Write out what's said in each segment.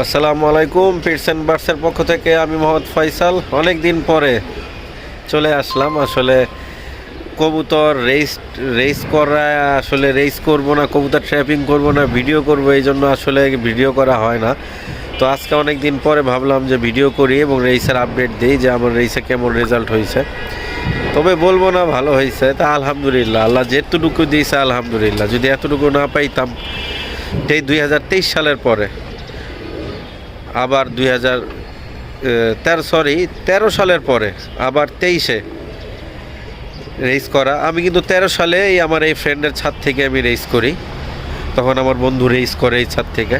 আসসালামু আলাইকুম পিটসেন বার্সের পক্ষ থেকে আমি মোহাম্মদ ফয়সাল। অনেক দিন পরে চলে আসলাম। আসলে কবুতর রেস রেস করা, আসলে রেস করব না, কবুতর ট্র্যাপিং করব না ভিডিও করব, এই জন্য আসলে ভিডিও করা হয় না। তো আজকে অনেক দিন পরে ভাবলাম যে ভিডিও করি এবং রেসের আপডেট দিই যে আমার রেসে কেমন রেজাল্ট হয়েছে। তবে বলব না, ভালো হয়েছে। তা আলহামদুলিল্লাহ, আল্লাহ যেটুকু দিয়েছে, আলহামদুলিল্লাহ। যদি এতটুকু না পাইতাম, এই দুই হাজার তেইশ সালের পরে আবার দুই হাজার তেরো সরি তেরো সালের পরে, আবার তেইশে রেস করা। আমি কিন্তু তেরো সালে এই আমার এই ফ্রেন্ডের ছাদ থেকে আমি রেস করি। তখন আমার বন্ধু রেস করে এই ছাদ থেকে।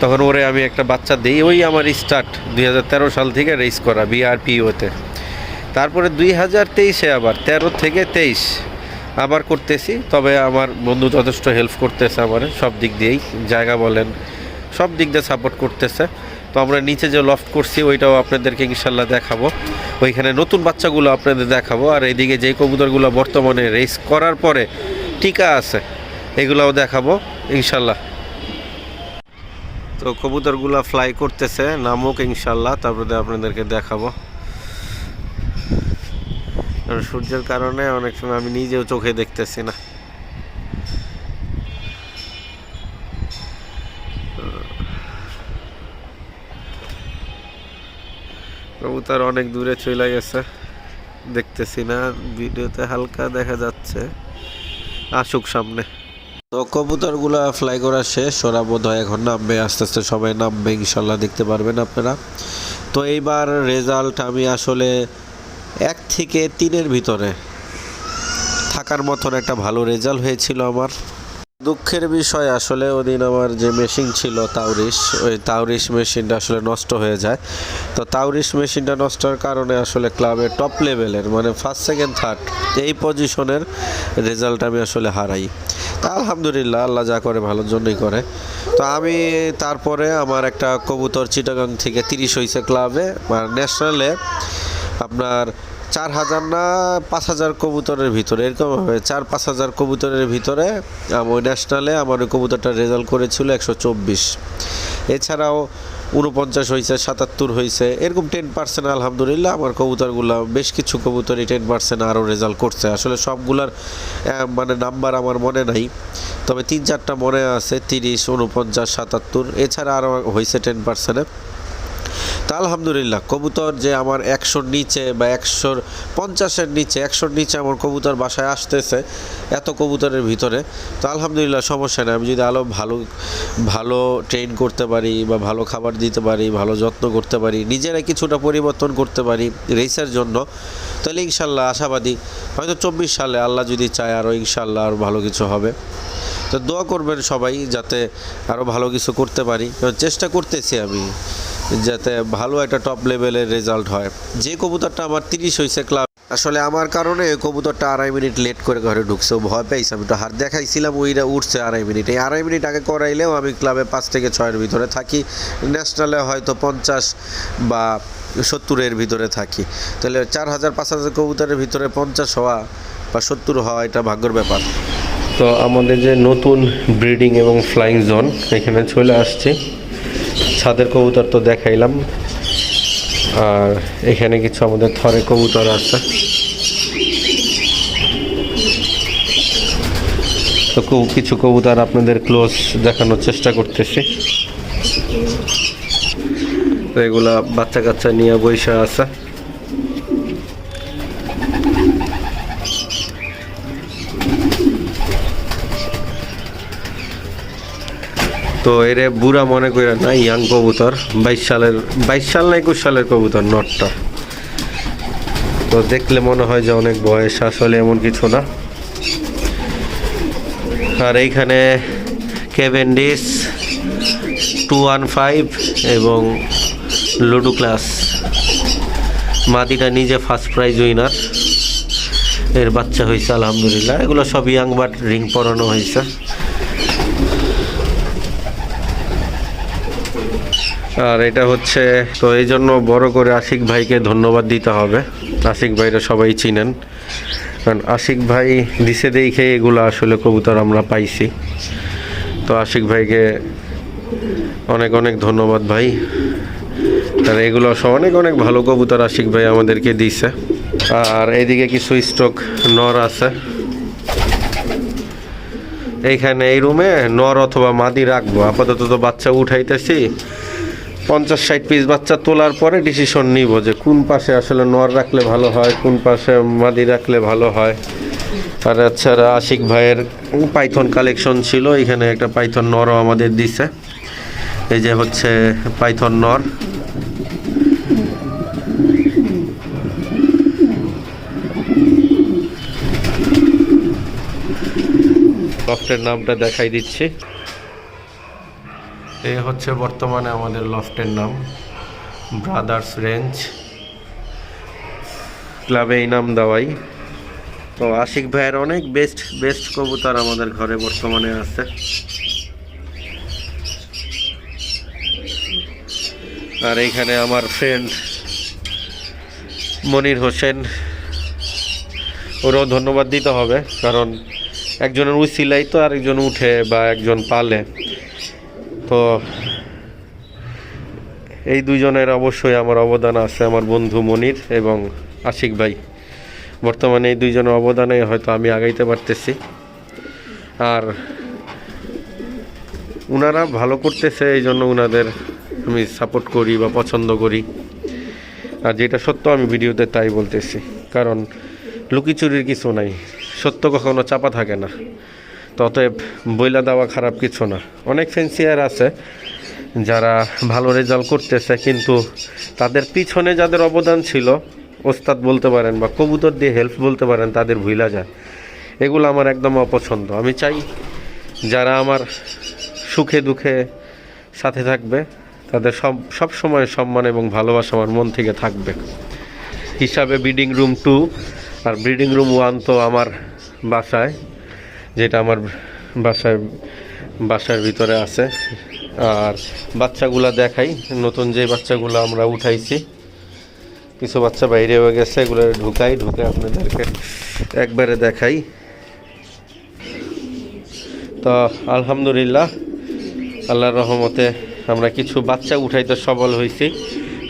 তখন ওরে আমি একটা বাচ্চা দিই। ওই আমার স্টার্ট দুই হাজার তেরো সাল থেকে রেস করা বিআরপিওতে তারপরে দুই হাজার তেইশে আবার, তেরো থেকে তেইশ আবার করতেছি। তবে আমার বন্ধু যথেষ্ট হেল্প করতেছে আমার, সব দিক দিয়েই। জায়গা বলেন সব দিক দিয়ে সাপোর্ট করতেছে। তো আমরা নিচে যে লফট করছি, ওইটাও আপনাদেরকে ইনশাল্লাহ দেখাবো। ওইখানে নতুন বাচ্চাগুলো আপনাদের দেখাবো। আর এইদিকে যেই কবুতরগুলো বর্তমানে রেস করার পরে টিকা আছে, এগুলাও দেখাবো ইনশাল্লাহ। তো কবুতরগুলো ফ্লাই করতেছে, নামুক ইনশাল্লাহ, তারপরে আপনাদেরকে দেখাবো। আর সূর্যের কারণে অনেক সময় আমি নিজেও চোখে দেখতেছি না। কবুতর অনেক দূরে চলে গেছে। দেখতেছি না, ভিডিওতে হালকা দেখা যাচ্ছে। আসুক সামনে। তো কবুতরগুলো ফ্লাই করা শেষ, ওরা বোধ হয় এখন নামবে, আস্তে আস্তে সবাই নামবে ইনশাল্লাহ দেখতে পারবেন আপনারা। তো এইবার রেজাল্ট আমি আসলে এক থেকে তিনের ভিতরে থাকার মতন একটা ভালো রেজাল্ট হয়েছিল আমার। দুঃখের বিষয়, আসলে ওদিন আমার যে মেশিন ছিল তাউরিশ ওই তাউরিশ মেশিনটা আসলে নষ্ট হয়ে যায়। তো তাউরিশ মেশিনটা নষ্টর কারণে আসলে ক্লাবের টপ লেভেলের মানে ফার্স্ট সেকেন্ড থার্ড এই পজিশনের রেজাল্ট আমি আসলে হারাই। তা আলহামদুলিল্লাহ, আল্লাহ যা করে ভালোর জন্যই করে। তো আমি তারপরে আমার একটা কবুতর চিটাগাং থেকে তিরিশ হয়েছে ক্লাবে ন্যাশনালে আপনার চার হাজার না পাঁচ হাজার কবুতরের ভিতরে, এরকম হবে। চার, পাঁচ হাজার কবুতরের ভিতরে ওই ন্যাশনালে আমার ওই কবুতরটা রেজাল্ট করেছিল একশো চব্বিশ। এছাড়াও উনপঞ্চাশ হয়েছে সাতাত্তর হয়েছে এরকম টেন পার্সেন্ট আলহামদুলিল্লাহ আমার কবুতরগুলো, বেশ কিছু কবুতরই টেন পার্সেন্ট আরও রেজাল্ট করছে। আসলে সবগুলার মানে নাম্বার আমার মনে নাই, তবে তিন চারটা মনে আছে, তিরিশ উনপঞ্চাশ সাতাত্তর, এছাড়া আরও হয়েছে টেন পার্সেন্টে তা আলহামদুলিল্লাহ, কবুতর যে আমার একশোর নিচে বা একশোর পঞ্চাশের নিচে, একশোর নিচে আমার কবুতর বাসায় আসতেছে এত কবুতরের ভিতরে। তো আলহামদুলিল্লাহ সমস্যা নেই, আমি যদি আলো ভালো ভালো ট্রেন করতে পারি বা ভালো খাবার দিতে পারি, ভালো যত্ন করতে পারি নিজেরা কিছুটা পরিবর্তন করতে পারি রেসের জন্য, তাহলে ইনশাল্লাহ আশাবাদী। হয়তো চব্বিশ সালে আল্লাহ যদি চায় আরও ইনশাল্লাহ আরও ভালো কিছু হবে। তো দোয়া করবেন সবাই যাতে আরও ভালো কিছু করতে পারি। চেষ্টা করতেছি আমি। যাতে ভালো একটা টপ লেভেলের রেজাল্ট হয়। যে কবুতরটা আমার তিরিশ হয়েছে ক্লাব আসলে আমার কারণে ওই কবুতরটা আড়াই মিনিট লেট করে ঘরে ঢুকছে ভয় পেয়েছে। আমি তো হাত দেখাইছিলাম ওইটা উঠছে আড়াই মিনিট এই আড়াই মিনিট আগে করাইলেও আমি ক্লাবে পাঁচ থেকে ছয়ের ভিতরে থাকি। ন্যাশনালে হয়তো পঞ্চাশ বা সত্তরের ভিতরে থাকি। তাহলে চার হাজার পাঁচ হাজার কবুতরের ভিতরে পঞ্চাশ হওয়া বা সত্তর হওয়া এটা ভাগ্যর ব্যাপার। তো আমাদের যে নতুন ব্রিডিং এবং ফ্লাইং জোন এখানে চলে আসছে। ছাদের কবুতর তো দেখাইলাম। আর এখানে কিছু আমাদের থরে কবুতর আছে। তো কিছু কবুতর আপনাদের ক্লোজ দেখানোর চেষ্টা করতেছি। তো এগুলা বাচ্চা কাচ্চা নিয়ে বৈশা আছে। তো এরে বুড়া মনে করে না ইয়াং কবুতর, বাইশ সালের, বাইশ সাল না একুশ সালের কবুতর, নটটা। তো দেখলে মনে হয় যে অনেক বয়স, আসলে এমন কিছু না। আর এইখানে কেভেন্ডিস টু ওয়ান ফাইভ এবং লুডু ক্লাস। মাদিটা নিজে ফার্স্ট প্রাইজ উইনার। এর বাচ্চা হয়েছে আলহামদুলিল্লাহ। এগুলো সব ইয়াং বাট রিং পরানো হয়েছে আর এটা হচ্ছে, তো এই জন্য বড় করে আশিক ভাইকে ধন্যবাদ দিতে হবে। আশিক ভাইরা সবাই চিনেন। কারণ আশিক ভাই দিছে দেখে এগুলো আসলে কবুতর আমরা পাইছি। তো আশিক ভাইকে অনেক অনেক ধন্যবাদ ভাই। আর এগুলো সব অনেক অনেক ভালো কবুতর আশিক ভাই আমাদেরকে দিছে। আর এইদিকে কিছু স্টক নর আছে। এইখানে এই রুমে নর অথবা মাদি রাখব। আপাতত তো বাচ্চা উঠাইতেছি। পঞ্চাশ ষাট পিস বাচ্চা তোলার পরে ডিসিশন নিব যে কোন পাশে আসলে নর রাখলে ভালো হয়, কোন পাশে মাদি রাখলে ভালো হয়। আর এছাড়া আশিক ভাইয়ের পাইথন কালেকশন ছিল, এখানে একটা পাইথন নরও আমাদের দিছে। এই যে হচ্ছে পাইথন নর। নামটা দেখাই দিচ্ছি। এই হচ্ছে বর্তমানে আমাদের লফটের নাম, ব্রাদার্স রেঞ্জ। ক্লাবে এই নাম দেওয়াই। তো আশিক ভাইয়ের অনেক বেস্ট বেস্ট কবুতর আমাদের ঘরে বর্তমানে আছে। আর এইখানে আমার ফ্রেন্ড মনির হোসেন। ওরও ধন্যবাদ দিতে হবে, কারণ একজনের উচিলাই তো আরেকজন উঠে বা একজন পালে। তো এই দুজনের অবশ্যই আমার অবদান আছে, আমার বন্ধু মনির এবং আশিক ভাই। বর্তমানে এই দুইজনের অবদানে হয়তো আমি আগাইতে পারতেছি। আর উনারা ভালো করতেছে এই জন্য উনাদের আমি সাপোর্ট করি বা পছন্দ করি। আর যেটা সত্য, আমি ভিডিওতে তাই বলতেছি। কারণ লুকিচুরির কিছু নাই। সত্য কখনো চাপা থাকে না। তো অতএব বইলা দেওয়া খারাপ কিছু না। অনেক ফেন্সিয়ার আছে, যারা ভালো রেজাল্ট করতেছে, কিন্তু তাদের পিছনে যাদের অবদান ছিল, ওস্তাদ বলতে পারেন বা কবুতর দিয়ে হেল্প বলতে পারেন, তাদের ভুলা যায়। এগুলো আমার একদম অপছন্দ। আমি চাই যারা আমার সুখে দুঃখে সাথে থাকবে, তাদের সব সব সময় সম্মান এবং ভালোবাসা আমার মন থেকে থাকবে। হিসাবে ব্রিডিং রুম টু আর ব্রিডিং রুম ওয়ান তো আমার বাসায়। যেটা আমার বাসায়, বাসার ভিতরে আছে। আর বাচ্চাগুলা দেখাই, নতুন যে বাচ্চাগুলো আমরা উঠাইছি। কিছু বাচ্চা বাইরে হয়ে গেছে, এগুলো ঢুকাই, ঢুকে আপনাদেরকে একবারে দেখাই। তো আলহামদুলিল্লাহ, আল্লাহর রহমতে আমরা কিছু বাচ্চা উঠাইতে সবল হয়েছি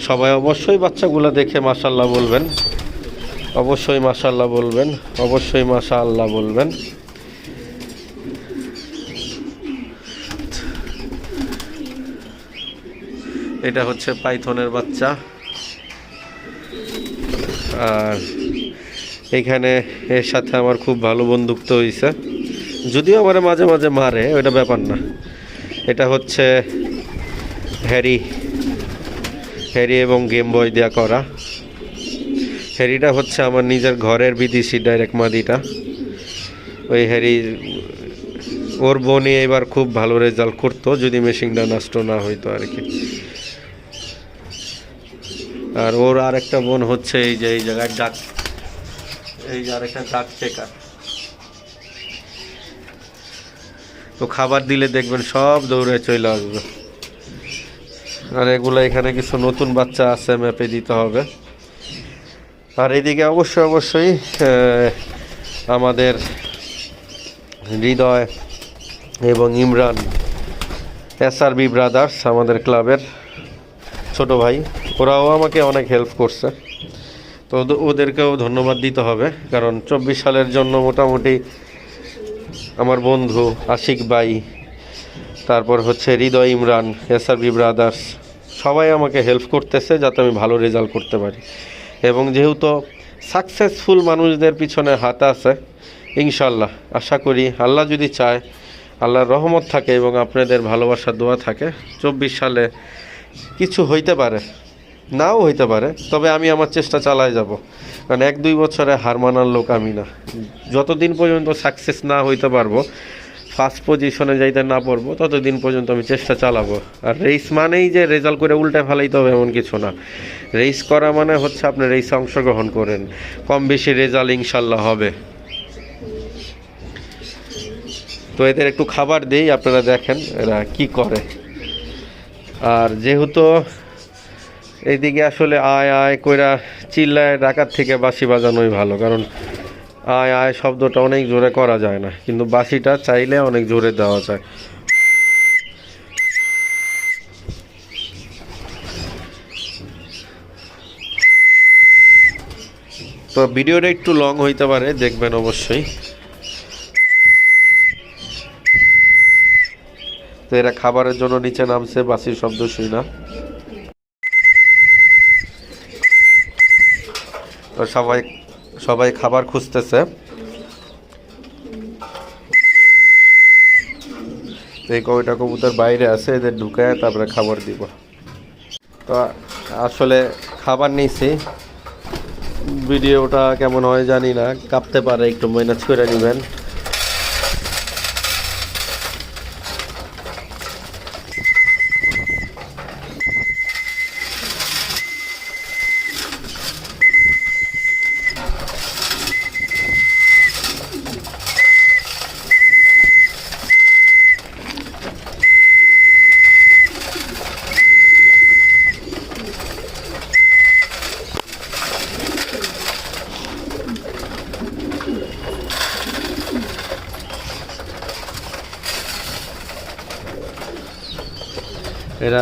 সবাই অবশ্যই বাচ্চাগুলো দেখে মাশাল্লাহ বলবেন। অবশ্যই মাশাল্লাহ বলবেন, অবশ্যই মাশা আল্লাহ বলবেন। এটা হচ্ছে পাইথনের বাচ্চা। আর এখানে এর সাথে আমার খুব ভালো বন্ধুত্ব হয়েছে যদিও আমার মাঝে মাঝে মারে ওটা ব্যাপার না। এটা হচ্ছে হ্যারি হ্যারি এবং গেম বয় দেওয়া করা। হ্যারিটা হচ্ছে আমার নিজের ঘরের বিদেশি ডাইরেক্ট মাদিটা। ওই হ্যারি, ওর বোনই এবার খুব ভালো রেজাল্ট করতো, যদি মেশিনটা নষ্ট না হইতো আর কি আর ওর আর একটা বোন হচ্ছে এই যে, এই জায়গায় ডাক এই যে আরেকটা ডাক চেকার তো খাবার দিলে দেখবেন সব দৌড়ে চলে আসবে। আর এগুলো এখানে কিছু নতুন বাচ্চা আছে ম্যাপে দিতে হবে। আর এদিকে অবশ্যই অবশ্যই আমাদের হৃদয় এবং ইমরান এসআরবি ব্রাদার্স আমাদের ক্লাবের ছোট ভাই। ওরাও আমাকে অনেক হেল্প করছে। তো ওদেরকেও ধন্যবাদ দিতে হবে, কারণ চব্বিশ সালের জন্য মোটামুটি আমার বন্ধু আশিক বাই তারপর হচ্ছে হৃদয় ইমরান এসআরবি ব্রাদার্স সবাই আমাকে হেল্প করতেছে যাতে আমি ভালো রেজাল্ট করতে পারি। এবং যেহেতু সাকসেসফুল মানুষদের পিছনে হাত আছে, ইনশাল্লাহ, আশা করি আল্লাহ যদি চায়, আল্লাহর রহমত থাকে এবং আপনাদের ভালোবাসার দোয়া থাকে, চব্বিশ সালে কিছু হইতে পারে। নাও হইতে পারে, তবে আমি আমার চেষ্টা চালাই যাব। কারণ এক দুই বছরে হার মানার লোক আমি না। যতদিন পর্যন্ত সাকসেস না হইতে পারব ফার্স্ট পজিশনে যাইতে না পারব, ততদিন পর্যন্ত আমি চেষ্টা চালাবো। আর রেস মানেই যে রেজাল্ট করে উল্টে ফেলাইতে হবে এমন কিছু না। রেস করা মানে হচ্ছে আপনি রেসে অংশগ্রহণ করেন। কম বেশি রেজাল্ট ইনশাল্লাহ হবে। তো এদের একটু খাবার দেই, আপনারা দেখেন এরা কি করে। আর যেহেতু এইদিকে আসলে আয় আয় কইরা চিল্লায় ডাকার থেকে বাসি বাজানোই ভালো, কারণ আয় আয় শব্দটা অনেক জোরে করা যায় না, কিন্তু বাসিটা চাইলে অনেক জোরে দেওয়া যায়। তো ভিডিওটা একটু লং হইতে পারে, দেখবেন অবশ্যই। তো এরা খাবারের জন্য নিচে নামছে বাসির শব্দ শুই না। তো সবাই সবাই খাবার খুঁজতেছে। এই কবিটা কবুতর বাইরে আছে, এদের ঢুকে তারপরে খাবার দিব। তো আসলে খাবার নিয়েছি ভিডিওটা কেমন হয় জানি না, কাঁপতে পারে, একটু ম্যানেজ করে নেবেন।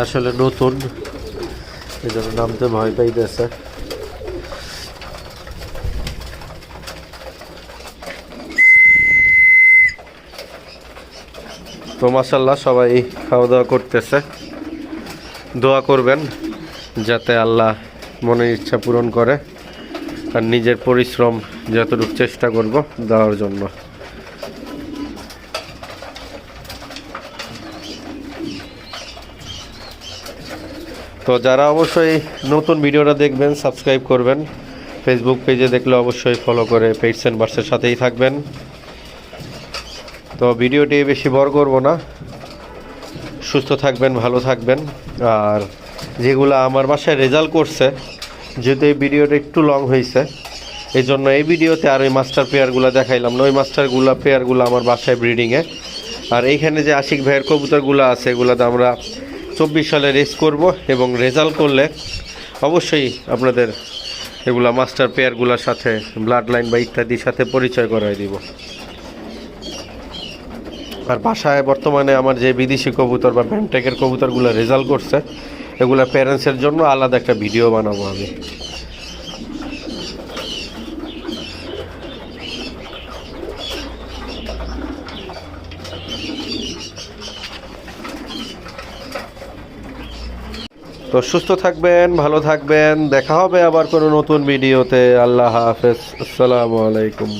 আসলে নতুন। এই জন্য নামতে ভয় পাইতেছে। তো মাসাল্লাহ সবাই খাওয়া দাওয়া করতেছে। দোয়া করবেন যাতে আল্লাহ মনের ইচ্ছা পূরণ করে আর নিজের পরিশ্রম যতটুকু চেষ্টা করব দেওয়ার জন্য। তো যারা অবশ্যই নতুন ভিডিওটা দেখবেন সাবস্ক্রাইব করবেন। ফেসবুক পেজে দেখলে অবশ্যই ফলো করে পেজ অ্যান্ড বার্সের সাথেই থাকবেন। তো ভিডিওটি বেশি বড় করব না। সুস্থ থাকবেন, ভালো থাকবেন। আর যেগুলো আমার বাসায় রেজাল্ট করছে, যেহেতু এই ভিডিওটা একটু লং হয়েছে এই জন্য এই ভিডিওতে আর ওই মাস্টার পেয়ারগুলো দেখাইলাম না। ওই মাস্টারগুলো পেয়ারগুলো আমার বাসায় ব্রিডিংয়ে আর এইখানে যে আশিক ভাইয়ের কবুতরগুলো আছে, এগুলোতে আমরা চব্বিশ সালে রেস করব এবং রেজাল্ট করলে অবশ্যই আপনাদের এগুলা মাস্টার পেয়ারগুলোর সাথে ব্লাড লাইন বা ইত্যাদির সাথে পরিচয় করাই দিব। আর বাসায় বর্তমানে আমার যে বিদেশি কবুতর বা ব্যামটেকের কবুতরগুলো রেজাল্ট করছে, এগুলো প্যারেন্টসের জন্য আলাদা একটা ভিডিও বানাবো আমি। তো সুস্থ থাকবেন, ভালো থাকবেন। দেখা হবে আবার কোনো নতুন ভিডিওতে। আল্লাহ হাফেজ। আসসালামু আলাইকুম।